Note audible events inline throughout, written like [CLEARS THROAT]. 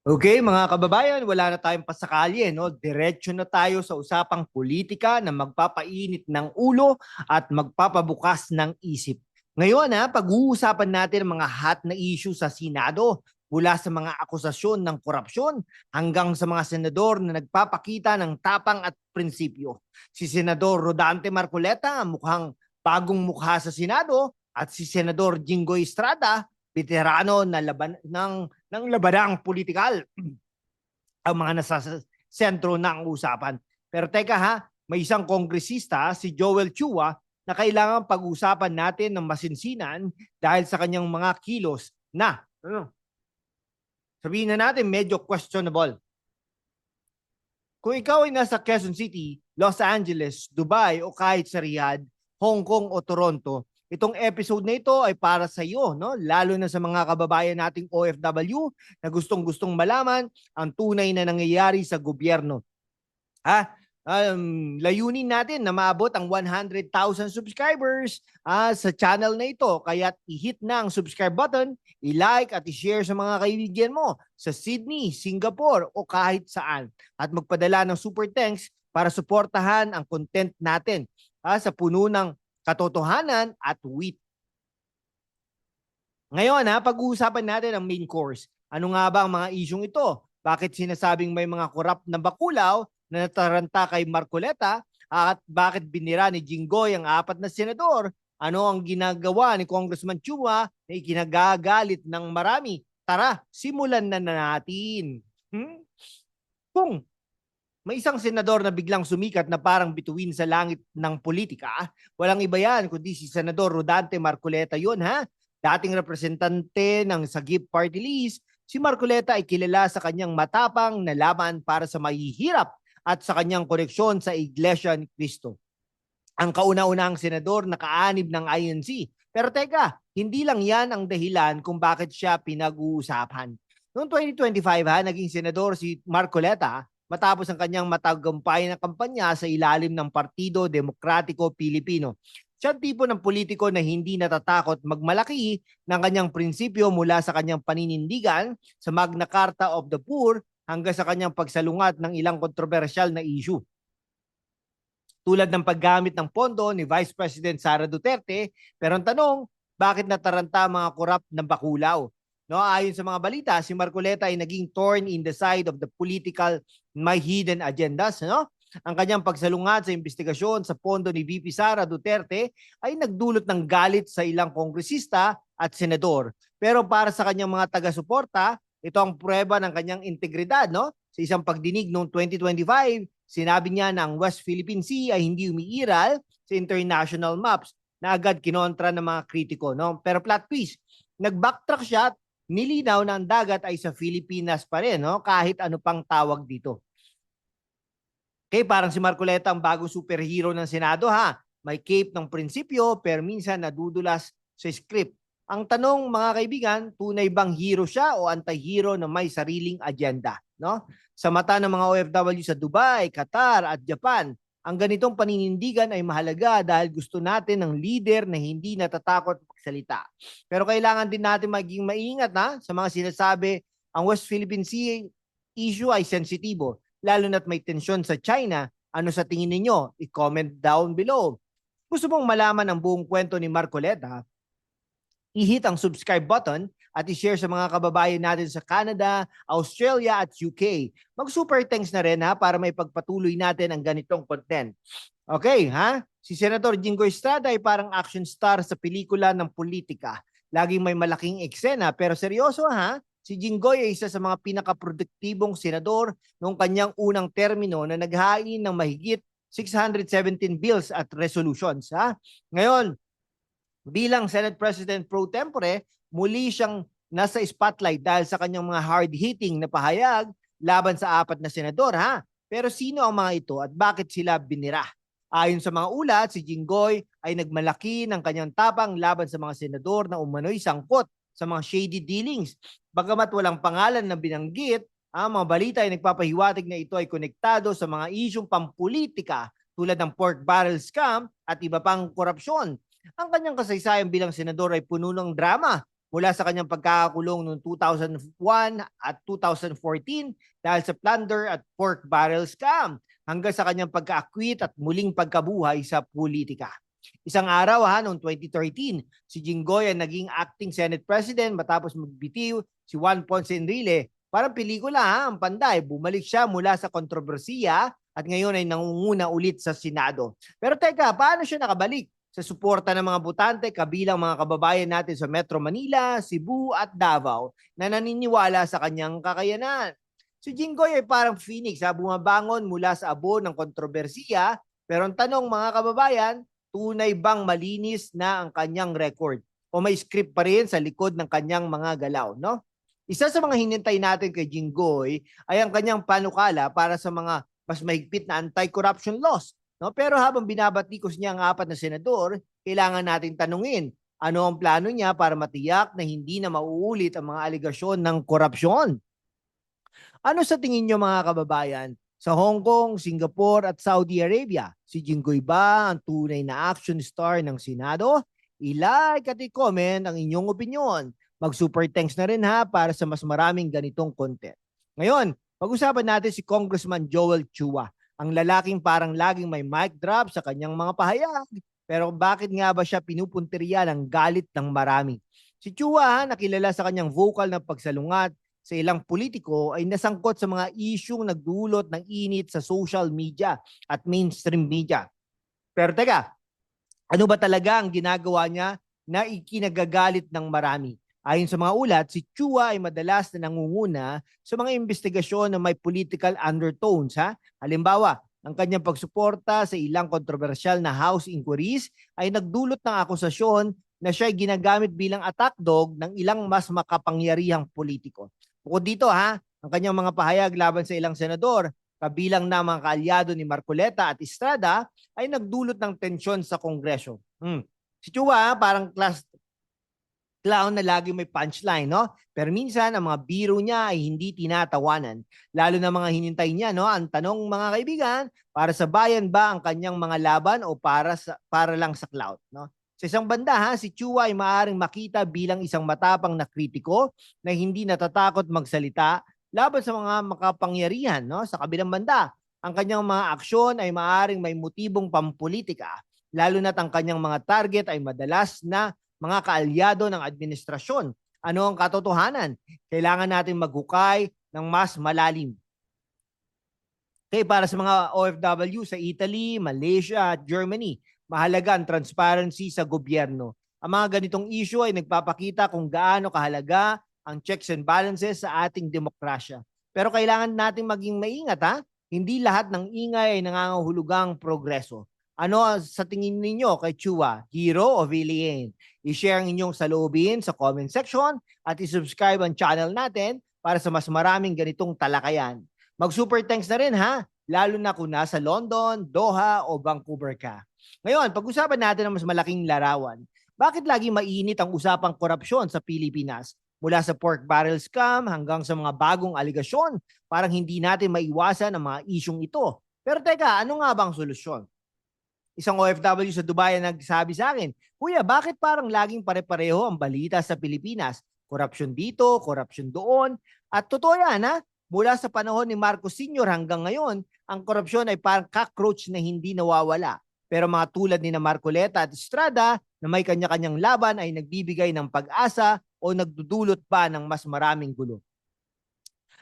Okay, mga kababayan, wala na tayong pasakalye, no? Diretso na tayo sa usapang politika na magpapainit ng ulo at magpapabukas ng isip. Ngayon, ha, pag-uusapan natin mga hot na issue sa Senado mula sa mga akusasyon ng korupsyon hanggang sa mga senador na nagpapakita ng tapang at prinsipyo. Si Senador Rodante Marcoleta, mukhang bagong mukha sa Senado, at si Senador Jinggoy Estrada, veterano na laban ng ng labanang politikal [CLEARS THROAT] ang mga nasa sa sentro ng usapan. Pero teka ha, may isang kongresista, si Joel Chua, na kailangan pag-usapan natin ng masinsinan dahil sa kanyang mga kilos na, ano, sabihin na natin medyo questionable. Kung ikaw ay nasa Quezon City, Los Angeles, Dubai o kahit sa Riyadh, Hong Kong o Toronto, Itong episode na ito ay para sa iyo, no? lalo na sa mga kababayan nating OFW na gustong-gustong malaman ang tunay na nangyayari sa gobyerno. Ha? Um, layunin natin na maabot ang 100,000 subscribers ah, sa channel na ito. Kaya i-hit na ang subscribe button, i-like at i-share sa mga kaibigan mo sa Sydney, Singapore o kahit saan. At magpadala ng super thanks para suportahan ang content natin ah, sa puno ng katotohanan at wit. Ngayon ha, pag-uusapan natin ang main course. Ano nga ba ang mga isyong ito? Bakit sinasabing may mga korap na bakulaw na nataranta kay Marcoleta at bakit binira ni Jinggoy ang apat na senador? Ano ang ginagawa ni Congressman Chua na ikinagagalit ng marami? Tara, simulan na natin. Hmm? Kung may isang senador na biglang sumikat na parang bituin sa langit ng politika. Walang iba yan, kundi si Senador Rodante Marcoleta yun ha. Dating representante ng Sagip Party List, si Marcoleta ay kilala sa kanyang matapang na laban para sa mahihirap at sa kanyang koneksyon sa Iglesia ni Cristo. Ang kauna-unahang senador na kaanib ng INC. Pero teka, hindi lang yan ang dahilan kung bakit siya pinag-uusapan. Noong 2025 ha, naging senador si Marcoleta matapos ang kanyang matagumpay na kampanya sa ilalim ng Partido Demokratiko Pilipino. Siya tipo ng politiko na hindi natatakot magmalaki ng kanyang prinsipyo mula sa kanyang paninindigan sa Magna Carta of the Poor hanggang sa kanyang pagsalungat ng ilang kontrobersyal na issue. Tulad ng paggamit ng pondo ni Vice President Sara Duterte, pero ang tanong, bakit nataranta mga korap ng bakulaw? No, ayon sa mga balita, si Marcoleta ay naging thorn in the side of the political may hidden agendas, no? Ang kanyang pagsalungat sa investigasyon sa pondo ni VP Sara Duterte ay nagdulot ng galit sa ilang kongresista at senador. Pero para sa kanyang mga taga-suporta, ito ang prueba ng kanyang integridad, no? Sa isang pagdinig noong 2025, sinabi niya na ang West Philippine Sea ay hindi umiiral sa international maps na agad kinontra ng mga kritiko, no? Pero plot twist, nag-backtrack siya nilinaw na ang dagat ay sa Pilipinas pa rin, no? kahit ano pang tawag dito. Okay, parang si Marcoleta ang bagong superhero ng Senado ha. May cape ng prinsipyo pero minsan nadudulas sa script. Ang tanong mga kaibigan, tunay bang hero siya o anti-hero na may sariling agenda? No? Sa mata ng mga OFW sa Dubai, Qatar at Japan, ang ganitong paninindigan ay mahalaga dahil gusto natin ng leader na hindi natatakot magsalita. Pero kailangan din natin maging maingat na sa mga sinasabi ang West Philippine Sea issue ay sensitibo, lalo na't may tensyon sa China. Ano sa tingin ninyo? I-comment down below. Gusto mong malaman ang buong kwento ni Marcoleta? I-hit ang subscribe button at i-share sa mga kababayan natin sa Canada, Australia at UK. Mag-super thanks na rin ha para may pagpatuloy natin ang ganitong content. Okay, ha? Si Senator Jingo Estrada ay parang action star sa pelikula ng politika. Laging may malaking eksena pero seryoso ha? Si Jinggoy ay isa sa mga pinakaproduktibong senador noong kanyang unang termino na naghain ng mahigit 617 bills at resolutions. Ha? Ngayon, bilang Senate President pro tempore, muli siyang nasa spotlight dahil sa kanyang mga hard-hitting na pahayag laban sa apat na senador. Ha? Pero sino ang mga ito at bakit sila binira? Ayon sa mga ulat, si Jinggoy ay nagmalaki ng kanyang tapang laban sa mga senador na umano'y sangkot sa mga shady dealings. Bagamat walang pangalan na binanggit, ang mga balita ay nagpapahiwatig na ito ay konektado sa mga isyong pampolitika tulad ng pork barrel scam at iba pang korupsyon. Ang kanyang kasaysayan bilang senador ay puno ng drama mula sa kanyang pagkakakulong noong 2001 at 2014 dahil sa plunder at pork barrel scam hanggang sa kanyang pagka-acquit at muling pagkabuhay sa politika. Isang araw ha, noong 2013, si Jinggoy ang naging acting Senate President matapos magbitiw si Juan Ponce Enrile. Parang pelikula ha, ang panday. Bumalik siya mula sa kontrobersiya at ngayon ay nangunguna ulit sa Senado. Pero teka, paano siya nakabalik? Sa suporta ng mga butante kabilang mga kababayan natin sa Metro Manila, Cebu at Davao na naniniwala sa kanyang kakayanan. Si Jinggoy ay parang phoenix ha, bumabangon mula sa abo ng kontrobersiya. Pero ang tanong mga kababayan, tunay bang malinis na ang kanyang record? O may script pa rin sa likod ng kanyang mga galaw, no? Isa sa mga hinintay natin kay Jinggoy ay ang kanyang panukala para sa mga mas mahigpit na anti-corruption laws. No? Pero habang binabatikos niya ang apat na senador, kailangan nating tanungin, ano ang plano niya para matiyak na hindi na mauulit ang mga aligasyon ng korupsyon? Ano sa tingin niyo mga kababayan? Sa Hong Kong, Singapore at Saudi Arabia, si Jinggoy ba ang tunay na action star ng Senado? I-like at i-comment ang inyong opinion. Mag-super thanks na rin ha para sa mas maraming ganitong content. Ngayon, pag-usapan natin si Congressman Joel Chua, ang lalaking parang laging may mic drop sa kanyang mga pahayag. Pero bakit nga ba siya pinupunteriya ng galit ng marami? Si Chua, nakilala sa kanyang vocal na pagsalungat sa ilang politiko ay nasangkot sa mga isyung nagdulot ng init sa social media at mainstream media. Pero teka, ano ba talaga ang ginagawa niya na ikinagagalit ng marami? Ayon sa mga ulat, si Chua ay madalas na nangunguna sa mga investigasyon na may political undertones. Ha? Halimbawa, ang kanyang pagsuporta sa ilang kontrobersyal na House inquiries ay nagdulot ng akusasyon na siya ay ginagamit bilang attack dog ng ilang mas makapangyarihang politiko. Bukod dito ha, ang kanyang mga pahayag laban sa ilang senador, kabilang na mga kaalyado ni Marcoleta at Estrada, ay nagdulot ng tensyon sa Kongreso. Hmm. Si Chua parang class clown na lagi may punchline, no? Pero minsan, ang mga biro niya ay hindi tinatawanan. Lalo na mga hinintay niya, no? Ang tanong mga kaibigan, para sa bayan ba ang kanyang mga laban o para sa para lang sa clout, no? Sa isang banda, ha, si Chua ay maaaring makita bilang isang matapang na kritiko na hindi natatakot magsalita laban sa mga makapangyarihan, no? Sa kabilang banda, ang kanyang mga aksyon ay maaaring may motibong pampolitika, lalo na't ang kanyang mga target ay madalas na mga kaalyado ng administrasyon. Ano ang katotohanan? Kailangan natin maghukay ng mas malalim. Okay, para sa mga OFW sa Italy, Malaysia at Germany, mahalaga ang transparency sa gobyerno. Ang mga ganitong issue ay nagpapakita kung gaano kahalaga ang checks and balances sa ating demokrasya. Pero kailangan nating maging maingat ha. Hindi lahat ng ingay ay nangangahulugang progreso. Ano sa tingin ninyo kay Chua? Hero o villain? I-share ang inyong saloobin sa comment section at i-subscribe ang channel natin para sa mas maraming ganitong talakayan. Mag-super thanks na rin ha, lalo na kung nasa London, Doha o Vancouver ka. Ngayon, pag-usapan natin ang mas malaking larawan. Bakit lagi mainit ang usapang korupsyon sa Pilipinas? Mula sa pork barrel scam hanggang sa mga bagong aligasyon, parang hindi natin maiwasan ang mga isyong ito. Pero teka, ano nga bang solusyon? Isang OFW sa Dubai ang nagsabi sa akin, Kuya, bakit parang laging pare-pareho ang balita sa Pilipinas? Korupsyon dito, korupsyon doon. At totoo yan, ha? Mula sa panahon ni Marcos Sr. hanggang ngayon, ang korupsyon ay parang cockroach na hindi nawawala. Pero mga tulad ni na Marcoleta at Estrada na may kanya-kanyang laban ay nagbibigay ng pag-asa o nagdudulot pa ng mas maraming gulo.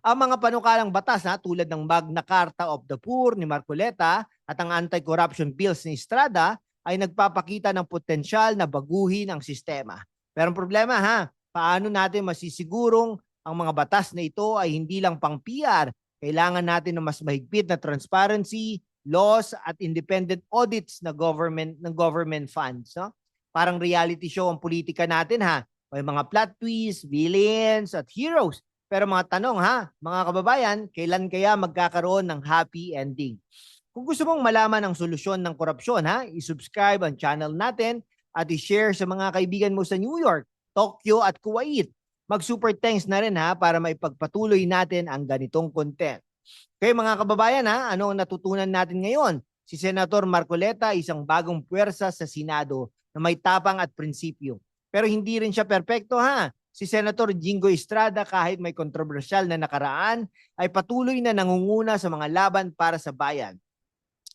Ang mga panukalang batas na tulad ng Magna Carta of the Poor ni Marcoleta at ang anti-corruption bills ni Estrada ay nagpapakita ng potensyal na baguhin ang sistema. Pero ang problema ha, paano natin masisigurong ang mga batas na ito ay hindi lang pang PR, kailangan natin ng mas mahigpit na transparency, laws at independent audits na government ng government funds, no? Parang reality show ang politika natin ha. May mga plot twists, villains at heroes. Pero mga tanong ha, mga kababayan, kailan kaya magkakaroon ng happy ending? Kung gusto mong malaman ang solusyon ng korupsyon ha, i-subscribe ang channel natin at i-share sa mga kaibigan mo sa New York, Tokyo at Kuwait. Mag-super thanks na rin ha para maipagpatuloy natin ang ganitong content. Kaya mga kababayan ha, ano ang natutunan natin ngayon? Si Senator Marcoleta isang bagong puwersa sa Senado na may tapang at prinsipyo. Pero hindi rin siya perpekto ha. Si Senator Jingo Estrada kahit may kontrobersyal na nakaraan ay patuloy na nangunguna sa mga laban para sa bayan.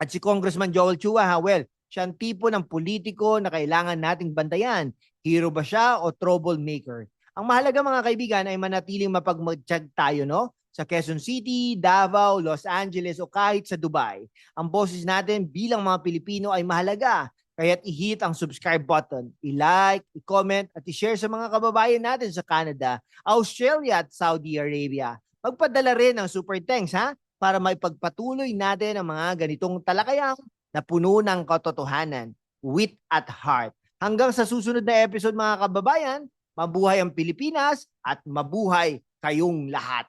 At si Congressman Joel Chua, ha, well, siya ang tipo ng politiko na kailangan nating bantayan. Hero ba siya o troublemaker? Ang mahalaga mga kaibigan ay manatiling mapagmatsyag tayo, no? Sa Quezon City, Davao, Los Angeles o kahit sa Dubai. Ang boses natin bilang mga Pilipino ay mahalaga. Kaya't i-hit ang subscribe button, i-like, i-comment at i-share sa mga kababayan natin sa Canada, Australia at Saudi Arabia. Magpadala rin ng super thanks ha para maipagpatuloy natin ang mga ganitong talakayang na puno ng katotohanan, wit at heart. Hanggang sa susunod na episode mga kababayan, mabuhay ang Pilipinas at mabuhay kayong lahat.